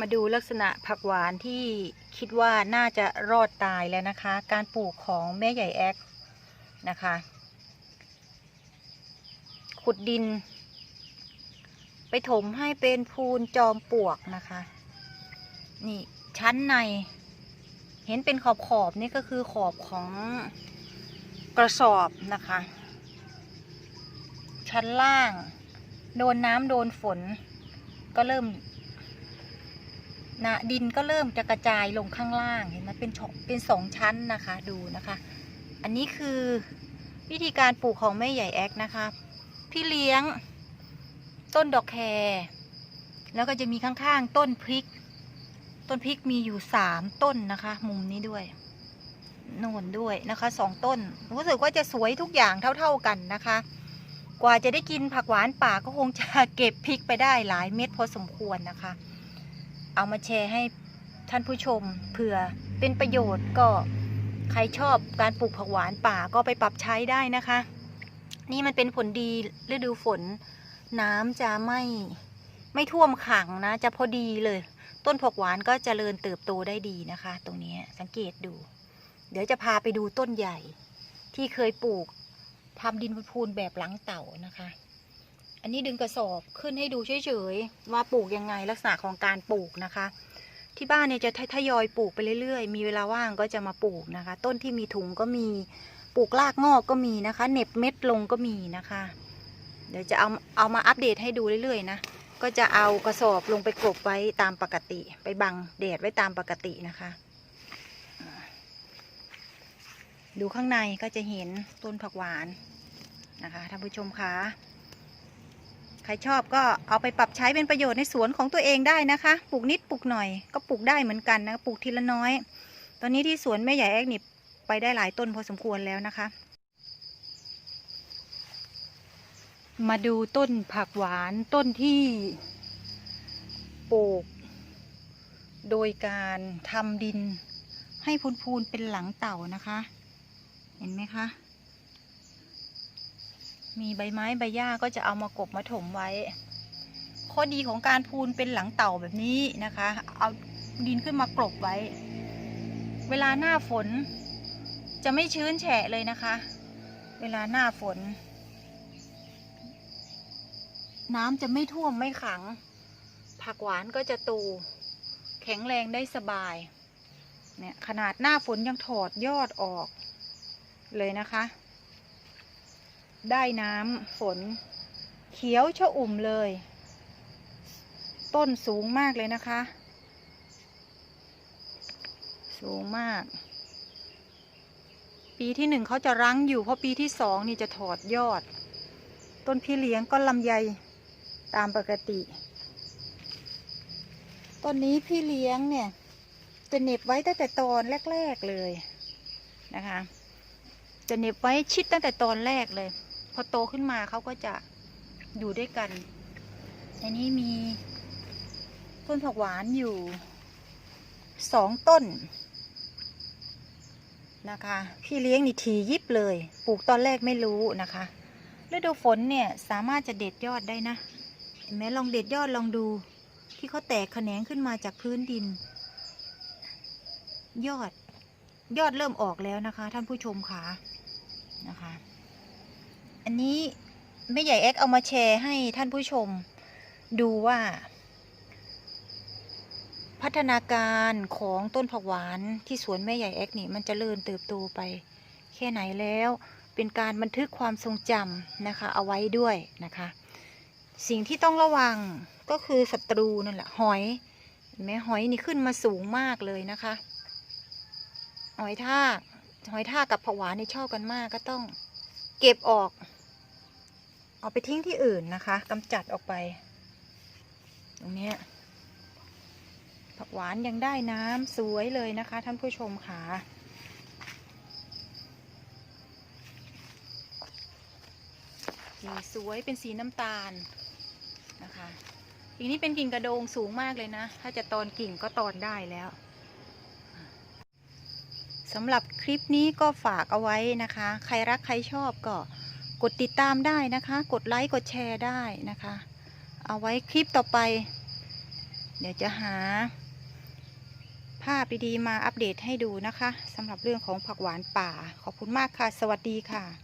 มาดูลักษณะผักหวานที่คิดว่าน่าจะรอดตายแล้วนะคะ การปลูกของแม่ใหญ่แอกนะคะ ขุดดิน ไปถมให้เป็นพูนจอมปลวกนะคะ นี่ชั้นในเห็นเป็นขอบขอบนี่ก็คือขอบของกระสอบนะคะ ชั้นล่าง โดนน้ำโดนฝน ก็เริ่ม นะดินก็เริ่มจะกระจายลงข้างล่างเห็นไหมเป็นช่องเป็นสองชั้นนะคะดูนะคะ อันนี้คือวิธีการปลูกของแม่ใหญ่แอกนะคะพี่เลี้ยง ต้นดอกแครแล้วก็จะมีข้างๆต้นพริก ต้นพริกมีอยู่สามต้นนะคะ มุมนี้ด้วยโน่นด้วยนะคะสองต้น รู้สึกว่าจะสวยทุกอย่างเท่าๆกันนะคะ กว่าจะได้กินผักหวานป่าก็คงจะเก็บพริกไปได้หลายเม็ดพอสมควรนะคะ เอามาแชร์ให้ท่านผู้ชมเผื่อเป็นประโยชน์ก็ใครชอบการปลูกผักหวานป่าก็ไปปรับใช้ได้นะคะ นี่มันเป็นผลดีฤดูฝน น้ำจะไม่ไม่ท่วมขังนะ จะพอดีเลย ต้นผักหวานก็เจริญเติบโตได้ดีนะคะ ตรงนี้สังเกตดู เดี๋ยวจะพาไปดูต้นใหญ่ ที่เคยปลูกทำดินพูนแบบหลังเต่านะคะ อันนี้ดึงกระสอบขึ้นให้ดูเฉยๆว่าปลูกยังไงลักษณะของการปลูกนะคะ ที่บ้านเนี่ยจะทยอยปลูกไปเรื่อยๆ มีเวลาว่างก็จะมาปลูกนะคะ ต้นที่มีถุงก็มีปลูกรากงอกก็มีนะคะเหน็บเม็ดลงก็มีนะคะ เดี๋ยวจะเอาเอามาอัปเดตให้ดูเรื่อยๆนะก็จะเอากระสอบลงไปกลบไว้ตามปกติ ไปบังแดดไว้ตามปกตินะคะ ดูข้างในก็จะเห็นต้นผักหวานนะคะท่านผู้ชมคะ ใครชอบก็เอาไปปรับใช้เป็นประโยชน์ในสวนของตัวเองได้นะคะ ปลูกนิดปลูกหน่อยก็ปลูกได้เหมือนกันนะ ปลูกทีละน้อย ตอนนี้ที่สวนแม่ใหญ่แอกนี่ไปได้หลายต้นพอสมควรแล้วนะคะ มาดูต้นผักหวานต้นที่ปลูก โดยการทำดินให้พูนๆเป็นหลังเต่านะคะ เห็นไหมคะ มีใบไม้ใบหญ้าก็จะเอามากบมาถมไว้ ข้อดีของการพูนเป็นหลังเต่าแบบนี้นะคะ เอาดินขึ้นมากลบไว้ เวลาหน้าฝน จะไม่ชื้นแฉะเลยนะคะ เวลาหน้าฝน น้ำจะไม่ท่วมไม่ขัง ผักหวานก็จะโตแข็งแรงได้สบาย เนี่ยขนาดหน้าฝนยังถอดยอดออกเลยนะคะ ได้น้ำฝน เขียวชะอุ่มเลย ต้นสูงมากเลยนะคะ สูงมาก ปีที่หนึ่งเขาจะรั้งอยู่เพราะปีที่สองนี่จะถอดยอด ต้นพี่เลี้ยงก็ลำไยตามปกติ ต้นนี้พี่เลี้ยงเนี่ย จะเน็บไว้ตั้งแต่ตอนแรก ๆเลยนะคะ จะเน็บไว้ชิดตั้งแต่ตอนแรกเลย พอโตขึ้นมาเขาก็จะอยู่ด้วยกันในนี้มีต้นผักหวานอยู่สองต้นนะคะพี่เลี้ยงนี่ทียิบเลย ปลูกตอนแรกไม่รู้นะคะฤดูฝนเนี่ยสามารถจะเด็ดยอดได้นะเห็นไหมลองเด็ดยอดลองดู ที่เขาแตกแขนงขึ้นมาจากพื้นดิน ยอดยอดเริ่มออกแล้วนะคะ ท่านผู้ชมค่ะนะคะ อันนี้แม่ใหญ่แอ็กเอามาแชร์ให้ท่านผู้ชมดูว่า พัฒนาการของต้นผักหวานที่สวนแม่ใหญ่แอ็กนี่มันจเจริญเติบโตไป แค่ไหนแล้วเป็นการบันทึกความทรงจำนะคะ เอาไว้ด้วยนะคะ สิ่งที่ต้องระวังก็คือศัตรูนั่นแหละหอยเห็นไหมหอยนี่ขึ้นมาสูงมากเลยนะคะ หอยทากหอยทากกับผักหวานนี่ชอบกันมากก็ต้องเก็บออก เอาไปทิ้งที่อื่นนะคะกำจัดออกไป ตรงนี้ผักหวานยังได้น้ำสวยเลยนะคะ ท่านผู้ชมค่ะสีสวยเป็นสีน้ำตาลนะคะกิ่งนี้เป็นกิ่งกระโดงสูงมากเลยนะ ถ้าจะตอนกิ่งก็ตอนได้แล้วสำหรับคลิปนี้ก็ฝากเอาไว้นะคะ ใครรักใครชอบก็ กดติดตามได้นะคะ กดไลค์กดแชร์ได้นะคะ เอาไว้คลิปต่อไป เดี๋ยวจะหา ภาพดีๆมาอัปเดตให้ดูนะคะสำหรับเรื่องของผักหวานป่า ขอบคุณมากค่ะ สวัสดีค่ะ